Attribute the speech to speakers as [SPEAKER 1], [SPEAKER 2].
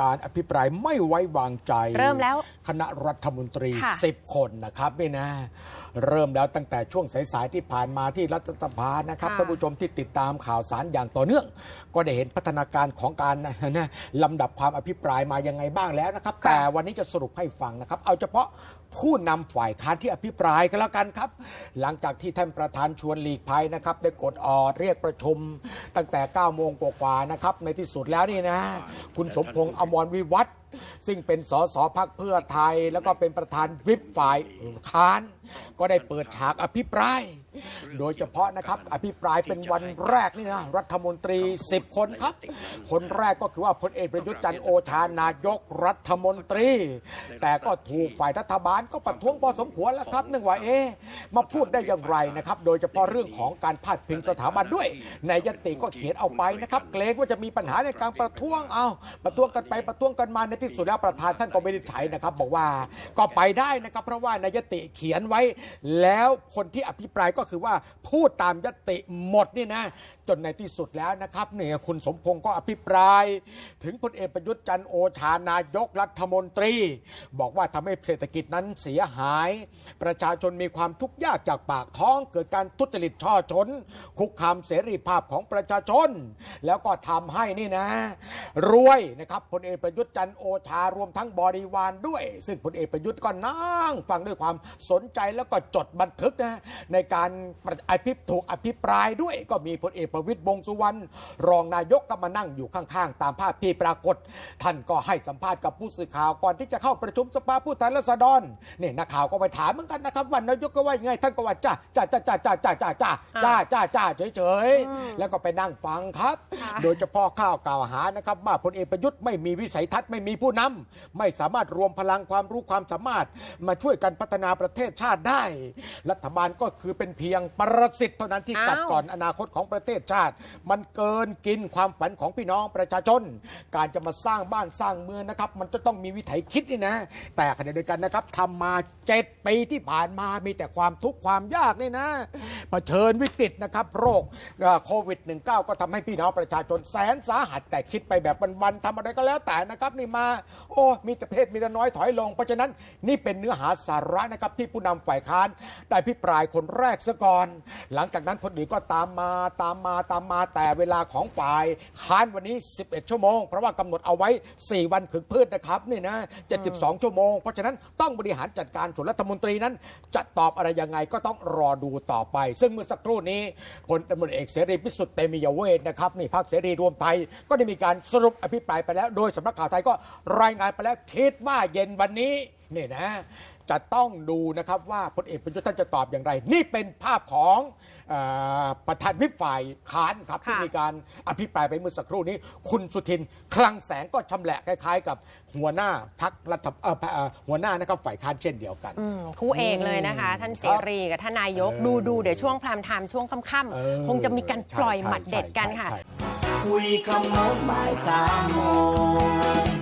[SPEAKER 1] การอภิปรายไม่ไว้วางใจ
[SPEAKER 2] เริ่มแล้ว
[SPEAKER 1] คณะรัฐมนตรี
[SPEAKER 2] ค่ะ
[SPEAKER 1] 10 คนนะครับนี่นะ เริ่มแล้วตั้งแต่ช่วงสายๆที่ผ่านมาที่รัฐสภานะครับ
[SPEAKER 2] ค่ะ
[SPEAKER 1] ท่านผู้ชมที่ติดตามข่าวสารอย่างต่อเนื่อง ก็ได้เห็นพัฒนาการของการนะลำดับความอภิปรายมายังไงบ้างแล้วนะครับ แต่วันนี้จะสรุปให้ฟังนะครับ เอาเฉพาะ ผู้นำฝ่ายค้านที่อภิปรายกันแล้วกันครับ หลังจากที่ท่านประธานชวนหลีกภัยนะครับได้กดออดเรียกประชุมตั้งแต่ 9 โมงกว่าๆนะครับ ในที่สุดแล้วนี่นะ คุณสมพงษ์อมรวิวัฒน์ซึ่งเป็นสสพักเพื่อไทย แล้วก็เป็นประธานวิปฝ่ายค้าน ก็ได้เปิดฉากอภิปราย โดยเฉพาะนะครับอภิปรายเป็นวันแรกนี่นะรัฐมนตรี 10 คนครับ คนแรกก็คือว่าพลเอกประยุทธ์จันทร์โอชานายกรัฐมนตรี แต่ก็ถูกฝ่ายรัฐบาลก็ประท้วงพอสมควรแล้วครับนื่งว่าเอ๊ะมาพูดได้อย่างไรนะครับ โดยเฉพาะเรื่องของการพาดพิงสถาบันด้วย ในยติก็เขียนเอาไปนะครับ เกรงว่าจะมีปัญหาในการประท้วงเอาประท้วงกันไปประท้วงกันมาในที่สุดแล้วประธานท่านก็ไม่ได้ใช้นะครับ บอกว่าก็ไปได้นะครับ เพราะว่าในยติเขียนไว้ แล้วคนที่อภิปรายก็คือว่าพูดตามยติหมดนี่นะจนในที่สุดแล้วนะครับเนี่ยคุณสมพงศ์ก็อภิปราย ถึงพลเอกประยุทธ์จันโอชานายกรัฐมนตรี บอกว่าทำให้เศรษฐกิจนั้นเสียหาย ประชาชนมีความทุกข์ยากจากปากท้อง เกิดการทุจริตช่อชน คุกคามเสรีภาพของประชาชน แล้วก็ทำให้นี่นะ รวยนะครับพลเอกประยุทธ์จันโอชารวมทั้งบริวารด้วย ซึ่งพลเอกประยุทธ์ก็นั่งฟังด้วยความสนใจแล้วก็จดบันทึกนะในการอภิปถูกอภิปรายด้วย ก็มีพลเอกประวิตรวงษ์สุวรรณรองนายกก็มานั่งอยู่ข้างๆ ตามภาพที่ปรากฏ ท่านก็ให้สัมภาษณ์กับผู้สื่อข่าวก่อนที่จะเข้าประชุมสภาผู้แทนราษฎรนี่นักข่าวก็ไปถามเหมือนกันนะครับว่านายกก็ว่ายังไง ท่านก็ว่าจ้าจ้าจ้าจ้าจ้าจ้าจ้าจ้าจ้าจ้าจ้าเฉยๆแล้วก็ไปนั่งฟังครับ
[SPEAKER 2] ค่ะ
[SPEAKER 1] โดยเฉพาะข้าวกล่าวหานะครับว่าพลเอกประยุทธ์ไม่มีวิสัยทัศน์ไม่มีผู้นำไม่สามารถรวมพลังความรู้ความสามารถมาช่วยกันพัฒนาประเทศชาติได้ รัฐบาลก็คือเป็นเพียงประสิทธิ์เท่านั้นที่
[SPEAKER 2] อ้าว
[SPEAKER 1] กัดก่อนอนาคตของประเทศชาติ มันเกินกินความฝันของพี่น้องประชาชน การจะมาสร้างบ้านสร้างเมืองนะครับ มันจะต้องมีวิถีคิดนี่นะ แต่ขณะเดียวกันนะครับทำมาเจ็ดปีที่ผ่านมามีแต่ความทุกข์ความยากนี่นะเผชิญวิกฤตนะครับโรคเอ่อโควิด -19 ก็ทำให้พี่น้องประชาชนแสนสาหัสแต่คิดไปแบบวันๆทำอะไรก็แล้วแต่นะครับนี่มา โอ้มีแต่เพศมีแต่น้อยถอยลง เพราะฉะนั้นนี่เป็นเนื้อหาสาระนะครับที่ผู้นำฝ่ายค้านได้พิปรายคนแรกซะก่อน หลังจากนั้นคนอื่นก็ตามมาตามมาตามมาแต่เวลาของฝ่ายค้านวันนี้ 11 ชั่วโมง เพราะว่ากำหนดเอาไว้ 4 วันถึงพืชนะครับนี่นะ72 ชั่วโมง เพราะฉะนั้นต้องบริหารจัดการส่วนรัฐมนตรีนั้น จะตอบอะไรยังไงก็ต้องรอดูต่อไป ซึ่งเมื่อสักครู่นี้พลตำรวจเอกเสรีพิสุทธิ์เตมียเวทนะครับนี่พรรคเสรีรวมไทยก็ได้มีการสรุปอภิปรายไปแล้ว โดยสำนักข่าวไทยก็รายงานไปแล้วคิดว่าเย็นวันนี้นี่นะ จะต้องดูนะครับว่าพลเอกประยุทธ์ท่านจะตอบอย่างไร นี่เป็นภาพของเออประธานวิปฝ่ายค้านครับที่
[SPEAKER 2] ค่ะ
[SPEAKER 1] มีการอภิปรายไปเมื่อสักครู่นี้ คุณสุทินคลังแสงก็ชำแหละคล้ายๆ กับหัวหน้าพักรัฐเอ่อเอ่อหัวหน้านะครับฝ่ายค้านเช่นเดียวกัน
[SPEAKER 2] อืมคู่เอกเลยนะคะ ท่านเสรีกับท่านนายก
[SPEAKER 1] เออ
[SPEAKER 2] ดูดูเดี๋ยวช่วงพรามไทม์ช่วงค่ำ
[SPEAKER 1] เออ
[SPEAKER 2] ๆคงจะมีการปล่อย
[SPEAKER 1] ใช่
[SPEAKER 2] หมัดเด็ดกัน
[SPEAKER 1] ใช่
[SPEAKER 2] ค่ะ
[SPEAKER 1] ใช่
[SPEAKER 3] คุยขโมงบ่ายสามโมงคุยขโมงบ่ายสามโมง